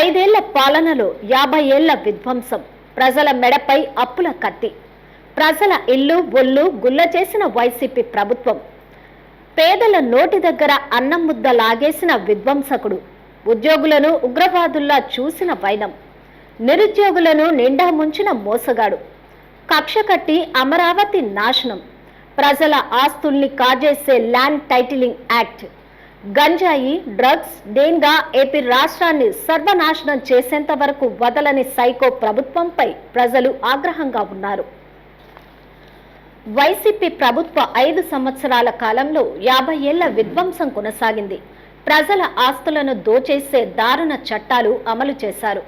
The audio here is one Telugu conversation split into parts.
ఐదేళ్ళ పాలనలో యాభై ఏళ్ళ విధ్వంసం. ప్రజల మెడపై అప్పుల కత్తి. ప్రజల ఇల్లు ఒళ్ళు గుల్ల చేసిన వైసీపీ ప్రభుత్వం. పేదల నోటి దగ్గర అన్నం ముద్ద లాగేసిన విధ్వంసకుడు. ఉద్యోగులను ఉగ్రవాదుల్లా చూసిన వైనం. నిరుద్యోగులను నిండా ముంచిన మోసగాడు. కక్ష కట్టి అమరావతి నాశనం. ప్రజల ఆస్తుల్ని కాజేసే ల్యాండ్ టైటిలింగ్ యాక్ట్. గంజాయి డ్రగ్స్ డేన్గా ఏపీ రాష్ట్రాన్ని సర్వనాశనం చేసేంత వరకు వదలని సైకో ప్రభుత్వంపై ప్రజలు ఆగ్రహంగా ఉన్నారు. వైసీపీ ప్రభుత్వ ఐదు సంవత్సరాల కాలంలో యాభై ఏళ్ళ విధ్వంసం కొనసాగింది. ప్రజల ఆస్తులను దోచేసే దారుణ చట్టాలు అమలు చేశారు.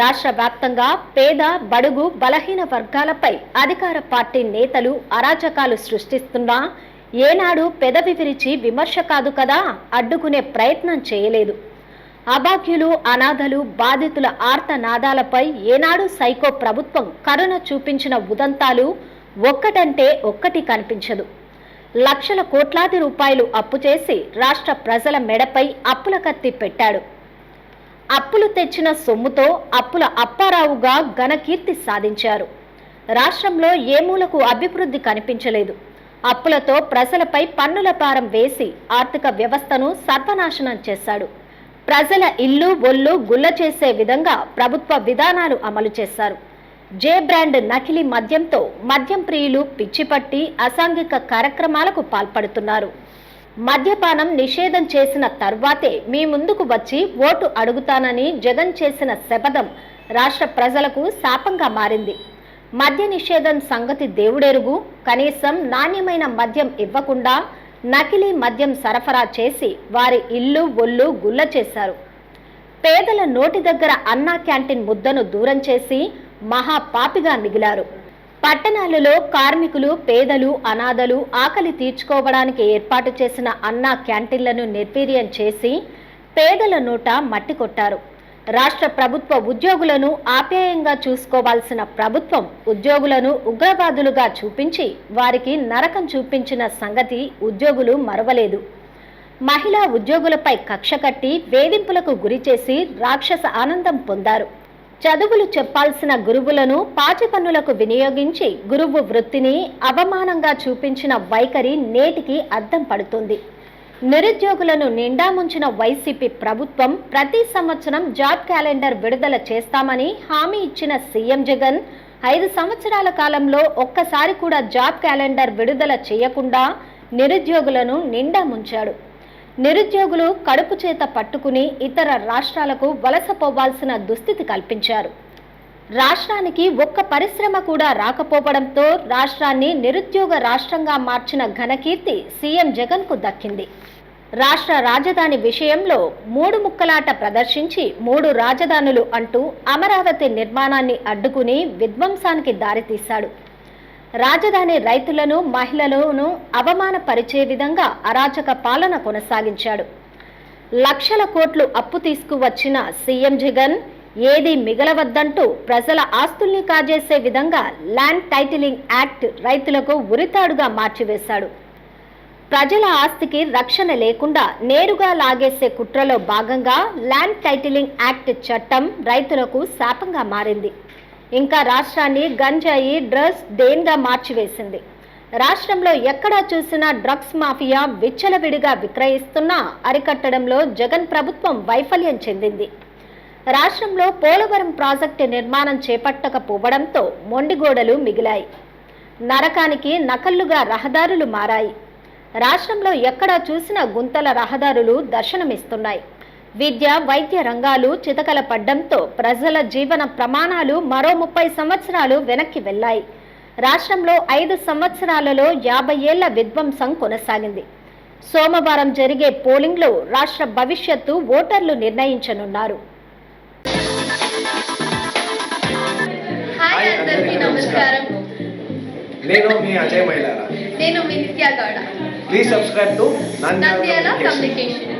రాష్ట్ర వ్యాప్తంగా పేద బడుగు బలహీన వర్గాలపై అధికార పార్టీ నేతలు అరాచకాలు సృష్టిస్తున్నా ఏనాడు పెదవి విరిచి విమర్శ కాదు కదా అడ్డుకునే ప్రయత్నం చేయలేదు. అబాక్యులు అనాథలు బాధితుల ఆర్తనాదాలపై ఏనాడు సైకో ప్రభుత్వం కరుణ చూపించిన ఉదంతాలు ఒక్కటంటే ఒక్కటి కనిపించదు. లక్షల కోట్లాది రూపాయలు అప్పు చేసి రాష్ట్ర ప్రజల మెడపై అప్పుల కత్తి పెట్టాడు. అప్పులు తెచ్చిన సొమ్ముతో అప్పుల అప్పారావుగా ఘనకీర్తి సాధించారు. రాష్ట్రంలో ఏ మూలకు అభివృద్ధి కనిపించలేదు. అప్పులతో ప్రజలపై పన్నుల భారం వేసి ఆర్థిక వ్యవస్థను సర్వనాశనం చేశాడు. ప్రజల ఇల్లు ఒళ్ళు గుల్ల చేసే విధంగా ప్రభుత్వ విధానాలు అమలు చేశారు. జే బ్రాండ్ నకిలీ మద్యంతో మద్యం ప్రియులు పిచ్చిపట్టి అసాంఘిక కార్యక్రమాలకు పాల్పడుతున్నారు. మద్యపానం నిషేధం చేసిన తర్వాతే మీ ముందుకు వచ్చి ఓటు అడుగుతానని జగన్ చేసిన శపథం రాష్ట్ర ప్రజలకు శాపంగా మారింది. మద్య నిషేధం సంగతి దేవుడెరుగు. కనీసం నాణ్యమైన మద్యం ఇవ్వకుండా నకిలీ మద్యం సరఫరా చేసి వారి ఇల్లు ఒళ్ళు గుల్ల చేశారు. పేదల నోటి దగ్గర అన్నా క్యాంటీన్ ముద్దను దూరం చేసి మహా పాపిగా మిగిలారు. పట్టణాలలో కార్మికులు పేదలు అనాథలు ఆకలి తీర్చుకోవడానికి ఏర్పాటు చేసిన అన్నా క్యాంటీన్లను నిర్వీర్యం చేసి పేదల నోట మట్టి కొట్టారు. రాష్ట్ర ప్రభుత్వ ఉద్యోగులను ఆప్యాయంగా చూసుకోవాల్సిన ప్రభుత్వం ఉద్యోగులను ఉగ్రవాదులుగా చూపించి వారికి నరకం చూపించిన సంగతి ఉద్యోగులు మరవలేదు. మహిళా ఉద్యోగులపై కక్ష కట్టి వేధింపులకు గురి చేసి రాక్షస ఆనందం పొందారు. చదువులు చెప్పాల్సిన గురువులను పాచి పన్నులకు వినియోగించి గురువు వృత్తిని అవమానంగా చూపించిన వైఖరి నేటికి అద్దం పడుతుంది. నిరుద్యోగులను నిండా ముంచిన వైసీపీ ప్రభుత్వం ప్రతి సంవత్సరం జాబ్ క్యాలెండర్ విడుదల చేస్తామని హామీ ఇచ్చిన సీఎం జగన్. ఐదు సంవత్సరాల కాలంలో ఒక్కసారి కూడా జాబ్ క్యాలెండర్ విడుదల చేయకుండా నిరుద్యోగులను నిండా ముంచాడు. నిరుద్యోగులు కడుపు చేత పట్టుకుని ఇతర రాష్ట్రాలకు వలస పోవాల్సిన దుస్థితి కల్పించారు. రాష్ట్రానికి ఒక్క పరిశ్రమ కూడా రాకపోవడంతో రాష్ట్రాన్ని నిరుద్యోగ రాష్ట్రంగా మార్చిన ఘనకీర్తి సీఎం జగన్కు దక్కింది. రాష్ట్ర రాజధాని విషయంలో మూడు ముక్కలాట ప్రదర్శించి మూడు రాజధానులు అంటూ అమరావతి నిర్మాణాన్ని అడ్డుకుని విధ్వంసానికి దారితీశాడు. రాజధాని రైతులను మహిళలను అవమానపరిచే విధంగా అరాచక పాలన కొనసాగించాడు. లక్షల కోట్లు అప్పు తీసుకువచ్చిన సీఎం జగన్ ఏది మిగలవద్దంటూ ప్రజల ఆస్తుల్ని కాజేసే విధంగా ల్యాండ్ టైటిలింగ్ యాక్ట్ రైతులకు ఉరితాడుగా మార్చివేశాడు. ప్రజల ఆస్తికి రక్షణ లేకుండా నేరుగా లాగేసే కుట్రలో భాగంగా ల్యాండ్ టైటిలింగ్ యాక్ట్ చట్టం రైతులకు శాపంగా మారింది. ఇంకా రాష్ట్రాన్ని గంజాయి డ్రగ్స్ దేన్గా మార్చివేసింది? రాష్ట్రంలో ఎక్కడా చూసినా డ్రగ్స్ మాఫియా విచ్చలవిడిగా విక్రయిస్తున్నా అరికట్టడంలో జగన్ ప్రభుత్వం వైఫల్యం చెందింది. రాష్ట్రంలో పోలవరం ప్రాజెక్టు నిర్మాణం చేపట్టకపోవడంతో మొండిగోడలు మిగిలాయి. నరకానికి నకల్లుగా రహదారులు మారాయి. రాష్ట్రంలో ఎక్కడా చూసినా గుంతల రహదారులు దర్శనమిస్తున్నాయి. విద్య వైద్య రంగాలు చితకల పడ్డంతో ప్రజల జీవన ప్రమాణాలు మరో ముప్పై సంవత్సరాలు వెనక్కి వెళ్ళాయి. రాష్ట్రంలో ఐదు సంవత్సరాలలో యాభై ఏళ్ళ విధ్వంసం కొనసాగింది. సోమవారం జరిగే పోలింగ్లో రాష్ట్ర భవిష్యత్తు ఓటర్లు నిర్ణయించనున్నారు. హాయ్ అందరికీ నమస్కారం. నేను మీ అజయ్ మైలారా నేను మీ నిత్య Please subscribe to Nandiyana Communication.